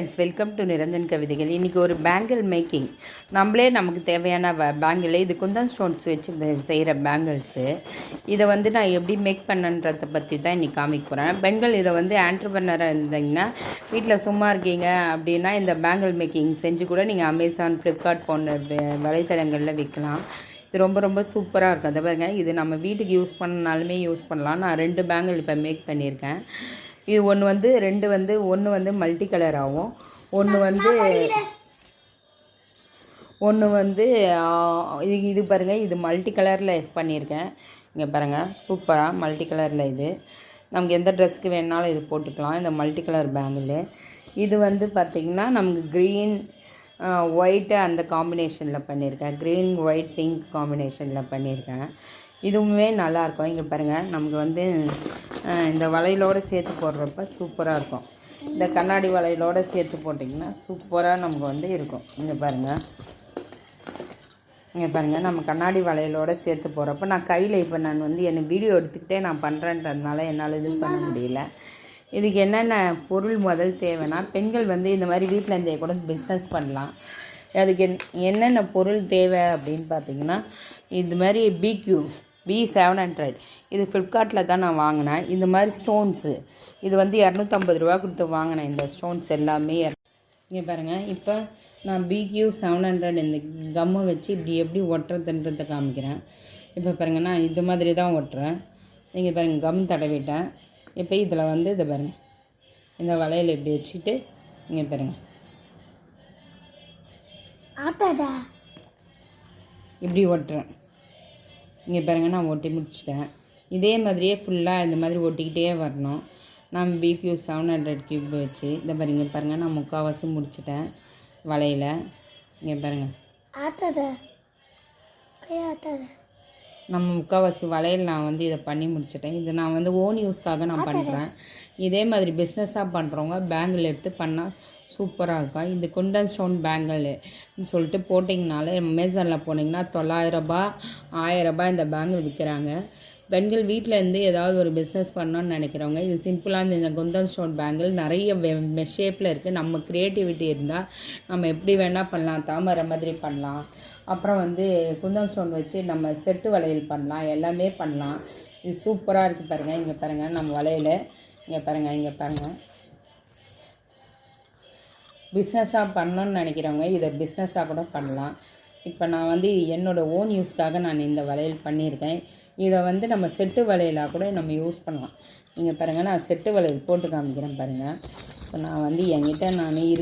Friends welcome to Niranjan கவிதைகள் இன்றைக்கி ஒரு பேங்கிள் மேக்கிங் நம்மளே நமக்கு தேவையான பேங்கிள் இது குந்தன் ஸ்டோன்ஸ் வச்சு செய்கிற பேங்கிள்ஸு இதை வந்து நான் எப்படி மேக் பண்ணன்றதை பற்றி தான் இன்றைக்கி காமிக்க போகிறேன் பெண்கள் இதை வந்து ஆண்டர்பனராக இருந்தீங்கன்னா வீட்டில் சும்மா இருக்கீங்க அப்படின்னா இந்த பேங்கிள் மேக்கிங் செஞ்சு கூட நீங்கள் அமேசான் ஃப்ளிப்கார்ட் போன்ற வலைத்தளங்களில் விற்கலாம் இது ரொம்ப ரொம்ப சூப்பராக இருக்கும். அதை பாருங்கள் இது நம்ம வீட்டுக்கு யூஸ் பண்ணனாலுமே யூஸ் பண்ணலாம். நான் ரெண்டு பேங்கிள் இப்போ மேக் பண்ணியிருக்கேன். இது ஒன்று வந்து ரெண்டு வந்து ஒன்று வந்து மல்டி கலர் ஆகும். ஒன்று வந்து ஒன்று வந்து இது இது பாருங்கள் இது மல்டி கலரில் பண்ணியிருக்கேன். இங்கே பாருங்கள் சூப்பராக மல்டி கலரில் இது. நமக்கு எந்த ட்ரெஸ்க்கு வேணாலும் இது போட்டுக்கலாம் இந்த மல்டி கலர் பேங்கிள் இது வந்து பார்த்திங்கன்னா நமக்கு க்ரீன் ஒயிட்டு அந்த காம்பினேஷனில் பண்ணியிருக்கேன். க்ரீன் ஒயிட் பிங்க் காம்பினேஷனில் பண்ணியிருக்கேன். இதுவுமே நல்லாயிருக்கும். இங்கே பாருங்கள் நமக்கு வந்து இந்த வளையலோடு சேர்த்து போடுறப்ப சூப்பராக இருக்கும். இந்த கண்ணாடி வளையலோடு சேர்த்து போட்டிங்கன்னா சூப்பராக நமக்கு வந்து இருக்கும். இங்கே பாருங்கள் இங்கே பாருங்கள் நம்ம கண்ணாடி வளையலோடு சேர்த்து போகிறப்ப நான் கையில் இப்போ நான் வந்து என்னை வீடியோ எடுத்துக்கிட்டே நான் பண்ணுறேன்றதுனால என்னால் இது பண்ண முடியல. இதுக்கு என்னென்ன பொருள் முதல் தேவைன்னா பெண்கள் வந்து இந்த மாதிரி வீட்டில் இருந்தே கூட பிஸ்னஸ் பண்ணலாம். அதுக்கு என்- என்னென்ன பொருள் தேவை அப்படின்னு பார்த்தீங்கன்னா இது மாதிரி பிக்யூ பி செவன் ஹண்ட்ரட் இது ஃப்ளிப்கார்ட்டில் தான் நான் வாங்கினேன். இந்த மாதிரி ஸ்டோன்ஸு இது வந்து இரநூத்தம்பது ரூபா கொடுத்து வாங்கினேன் இந்த ஸ்டோன்ஸ் எல்லாமே. இங்கே பாருங்கள் இப்போ நான் பிக்யூ செவன் ஹண்ட்ரட் இந்த கம்மை வச்சு இப்படி எப்படி ஒட்டுறதுன்றதை காமிக்கிறேன். இப்போ பாருங்கள் நான் இது மாதிரி தான் ஒட்டுறேன். நீங்கள் பாருங்கள் கம் தடவிட்டேன். இப்போ இதில் வந்து இதை பாருங்கள் இந்த வளையல் இப்படி வச்சுட்டு இங்கே பாருங்கள் இப்படி ஒட்டுறேன். இங்கே பாருங்கள் நான் ஒட்டி முடிச்சிட்டேன். இதே மாதிரியே ஃபுல்லாக இந்த மாதிரி ஒட்டிக்கிட்டே வரணும். நான் பிக்யூ செவன் ஹண்ட்ரட் கியூப் வச்சு இந்த பாருங்க பாருங்கள் நான் முக்கால்வாசி முடிச்சிட்டேன் வலையில். இங்கே பாருங்கள் ஆத்தாத. கை நம்ம முக்கால்வாசி வளையல் நான் வந்து இதை பண்ணி முடிச்சிட்டேன். இது நான் வந்து ஓன் யூஸ்க்காக நான் பண்ணுறேன் இதே மாதிரி பிஸ்னஸாக பண்ணுறவங்க பேங்கிள் எடுத்து பண்ணால் சூப்பராக இருக்கும். இது குண்டன் ஸ்டோன் பேங்கிள்னு சொல்லிட்டு போட்டிங்கனாலே அமேசானில் போனீங்கன்னா தொள்ளாயிரரூபா ஆயிரரூபா இந்த பேங்கிள் விற்கிறாங்க பெண்கள் வீட்டில் இருந்து ஏதாவது ஒரு பிஸ்னஸ் பண்ணணும்னு நினைக்கிறவங்க இது சிம்பிளாக இந்த இந்த குந்தன் ஸ்டோன் பேங்கிள் நிறைய ஷேப்பில் இருக்குது நம்ம க்ரியேட்டிவிட்டி இருந்தால் நம்ம எப்படி வேணால் பண்ணலாம். தாமரை மாதிரி பண்ணலாம். அப்புறம் வந்து குந்தன் ஸ்டோன் வச்சு நம்ம செட்டு வளையல் பண்ணலாம். எல்லாமே பண்ணலாம். இது சூப்பராக இருக்குது பாருங்கள் இங்கே பாருங்கள் நம்ம வளையல். இங்கே பாருங்கள் இங்கே பாருங்கள் பிஸ்னஸாக பண்ணணும்னு நினைக்கிறவங்க இதை பிஸ்னஸாக கூட பண்ணலாம். இப்போ நான் வந்து என்னோடய ஓன் யூஸ்க்காக நான் இந்த வளையல் பண்ணியிருக்கேன். இதை வந்து நம்ம செட்டு வளையலாக கூட நம்ம யூஸ் பண்ணலாம். நீங்கள் பாருங்கள் நான் செட்டு வளையல் போட்டு காமிக்கிறேன் பாருங்கள் இப்போ நான் வந்து என்கிட்ட நான் இரு